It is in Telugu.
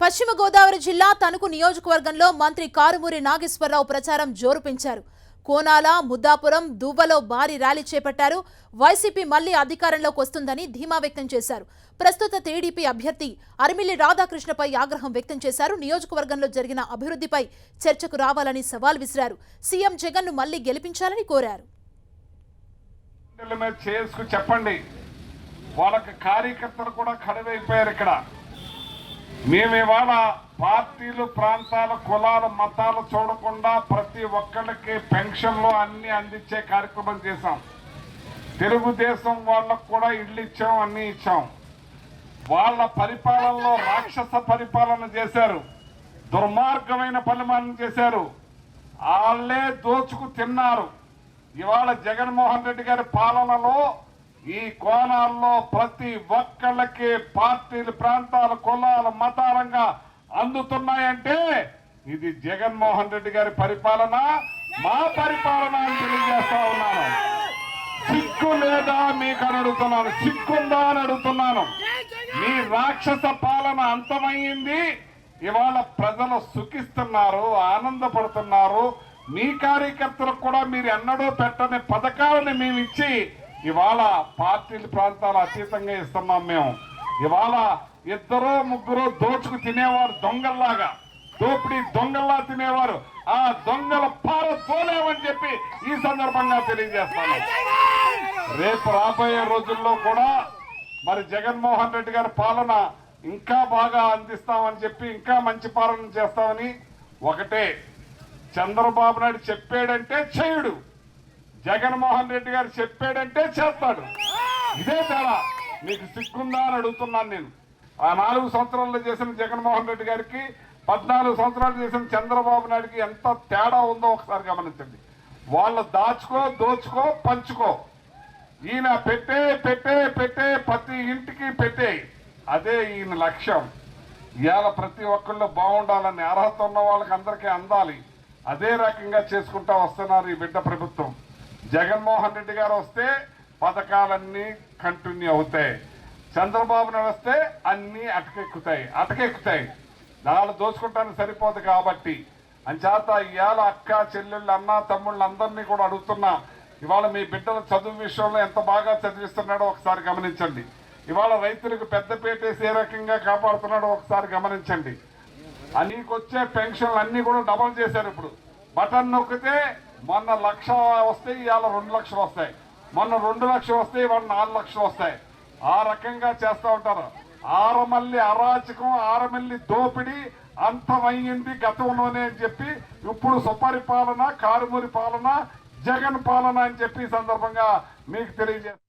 పశ్చిమ గోదావరి జిల్లా తణుకు నియోజకవర్గంలో మంత్రి కారుమూరి నాగేశ్వరరావు ప్రచారం జోరు పెంచారు. కోనాల ముద్దాపురం దువ్వలో భారీ ర్యాలీ చేపట్టారు. వైసీపీ మళ్ళీ అధికారంలోకి వస్తుందని ధీమా వ్యక్తం చేశారు. ప్రస్తుత టీడీపీ అభ్యర్థి అరిమిల్లి రాధాకృష్ణపై ఆగ్రహం వ్యక్తం చేశారు. నియోజకవర్గంలో జరిగిన అభివృద్ధిపై చర్చకు రావాలని సవాల్ విసిరారు. సీఎం జగన్ను మళ్ళీ గెలిపించాలని కోరారు. చెప్పండి. వాళ్ళకి కార్యకర్తలు కూడా కడువైపోయారు ఇక్కడ. మేము ఇవాళ పార్టీలు ప్రాంతాల కులాల మతాలు చూడకుండా ప్రతి ఒక్కరికి పెన్షన్లు అన్ని అందించే కార్యక్రమం చేశాం. తెలుగుదేశం వాళ్ళకు కూడా ఇల్లు ఇచ్చాం అన్ని ఇచ్చాం. వాళ్ళ పరిపాలనలో రాక్షస పరిపాలన చేశారు. దుర్మార్గమైన పరిమాణం చేశారు. వాళ్ళే దోచుకు తిన్నారు. ఇవాళ జగన్మోహన్ రెడ్డి గారి పాలనలో ఈ కోణాల్లో ప్రతి ఒక్కళ్ళకి పార్టీలు ప్రాంతాల కులాలు మతాలంగా అందుతున్నాయంటే ఇది జగన్మోహన్ రెడ్డి గారి పరిపాలన. మా పరిపాలన అని తెలియజేస్తా ఉన్నాను. సిక్కు లేదా మీకు అని అడుగుతున్నాను. సిక్కుందా అని అడుగుతున్నాను. మీ రాక్షస పాలన అంతమయ్యింది. ఇవాళ ప్రజలు సుఖిస్తున్నారు ఆనందపడుతున్నారు. మీ కార్యకర్తలకు కూడా మీరు ఎన్నడూ పెట్టని పథకాలను మేము ఇచ్చి ఇవాళ పార్టీల ప్రాంతాలు అతీతంగా ఇస్తున్నాం మేము. ఇవాళ ఇద్దరు ముగ్గురు దోచుకు తినేవారు దొంగల్లాగా. దోపిడీ దొంగల్లా తినేవారు. ఆ దొంగల పార తోలేమని చెప్పి ఈ సందర్భంగా తెలియజేస్తాను. రేపు రాబోయే రోజుల్లో కూడా మరి జగన్మోహన్ రెడ్డి గారి పాలన ఇంకా బాగా అందిస్తామని చెప్పి ఇంకా మంచి పాలన చేస్తామని ఒకటే చంద్రబాబు నాయుడు చెప్పాడంటే చేయుడు. జగన్మోహన్ రెడ్డి గారు చెప్పాడంటే చేస్తాడు. ఇదే తేడా. మీకు సిగ్గుందా అని అడుగుతున్నాను నేను. ఆ నాలుగు సంవత్సరాల్లో చేసిన జగన్మోహన్ రెడ్డి గారికి పద్నాలుగు సంవత్సరాలు చేసిన చంద్రబాబు నాయుడుకి ఎంత తేడా ఉందో ఒకసారి గమనించండి. వాళ్ళు దాచుకో దోచుకో పంచుకో. ఈయన పెట్టే పెట్టే పెట్టే ప్రతి ఇంటికి పెట్టే. అదే ఈయన లక్ష్యం. ఇవాళ ప్రతి ఒక్కళ్ళు బాగుండాలని అర్హత ఉన్న వాళ్ళకి అందరికీ అందాలి. అదే రకంగా చేసుకుంటా వస్తున్నారు ఈ బిడ్డ ప్రభుత్వం. జగన్మోహన్ రెడ్డి గారు వస్తే పథకాలన్నీ కంటిన్యూ అవుతాయి. చంద్రబాబు నాయుడు వస్తే అన్నీ అటకెక్కుతాయి అటకెక్కుతాయి. దాళ్ళు దోచుకుంటానికి సరిపోదు కాబట్టి. అంచేత ఇవాళ అక్క చెల్లెళ్ళు అన్న తమ్ముళ్ళు అందరినీ కూడా అడుగుతున్నా ఇవాళ మీ బిడ్డల చదువు విషయంలో ఎంత బాగా చదివిస్తున్నాడో ఒకసారి గమనించండి. ఇవాళ రైతులకు పెద్దపేట వేసి ఏ రకంగా కాపాడుతున్నాడో ఒకసారి గమనించండి. అన్నికొచ్చే పెన్షన్లు అన్నీ కూడా డబల్ చేశారు ఇప్పుడు. బటన్ నొక్కితే మొన్న లక్ష వస్తే ఇవాళ రెండు లక్షలు వస్తాయి. మొన్న రెండు లక్షలు వస్తే ఇవాళ నాలుగు లక్షలు వస్తాయి. ఆ రకంగా చేస్తూ ఉంటారు. ఆరమల్లి అరాచకం ఆరమల్లి దోపిడీ అంతమయ్యింది గతంలోనే అని చెప్పి ఇప్పుడు సుపరిపాలన కారుమూరి పాలన జగన్ పాలన అని చెప్పి సందర్భంగా మీకు తెలియజేస్తాను